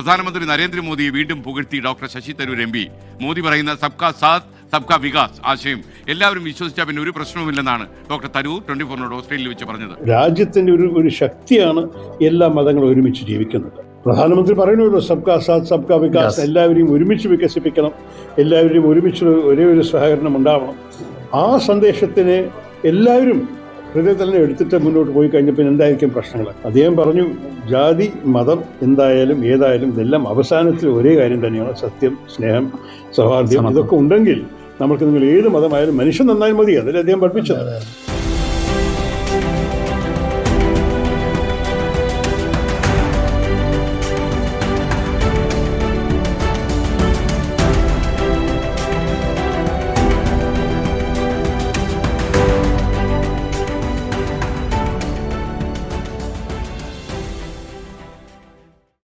പ്രധാനമന്ത്രി നരേന്ദ്രമോദിയെ വീണ്ടും പുകഴ്ത്തി doctor Shashi Tharoor M P. Modi പറയുന്ന സബ്കാ സാത്ത് സബ്കാ വികാസ് ആശയം എല്ലാവരും വിശ്വസിച്ചാൽ പിന്നെ ഒരു പ്രശ്നവുമില്ലെന്നാണ് ഡോക്ടർ തരൂർ ട്വന്റി ഫോറിനോട് ഓസ്ട്രേലിയയിൽ വെച്ച് പറഞ്ഞത്. രാജ്യത്തിന്റെ ഒരു ഒരു ശക്തിയാണ് എല്ലാ മതങ്ങളും ഒരുമിച്ച് ജീവിക്കുന്നത്. പ്രധാനമന്ത്രി പറയുന്നല്ലോ സബ്കാ സാത്ത് സബ്കാ വികാസ്. എല്ലാവരെയും ഒരുമിച്ച് വികസിപ്പിക്കണം. എല്ലാവരെയും ഒരുമിച്ച് ഒരേ ഒരു സഹകരണം ഉണ്ടാവണം. ആ സന്ദേശത്തിന് എല്ലാവരും ഹൃദയത്തിൽ തന്നെ എടുത്തിട്ട് മുന്നോട്ട് പോയി കഴിഞ്ഞപ്പോൾ പിന്നെ എന്തായിരിക്കും പ്രശ്നങ്ങൾ? അദ്ദേഹം പറഞ്ഞു ജാതി മതം എന്തായാലും ഏതായാലും ഇതെല്ലാം അവസാനത്തിൽ ഒരേ കാര്യം തന്നെയാണ്. സത്യം സ്നേഹം സൗഹാർദ്ദം ഇതൊക്കെ ഉണ്ടെങ്കിൽ നമുക്ക് നിങ്ങൾ ഏത് മതമായാലും മനുഷ്യൻ നന്നായി മതി. അതിൽ അദ്ദേഹം പഠിപ്പിച്ചത്.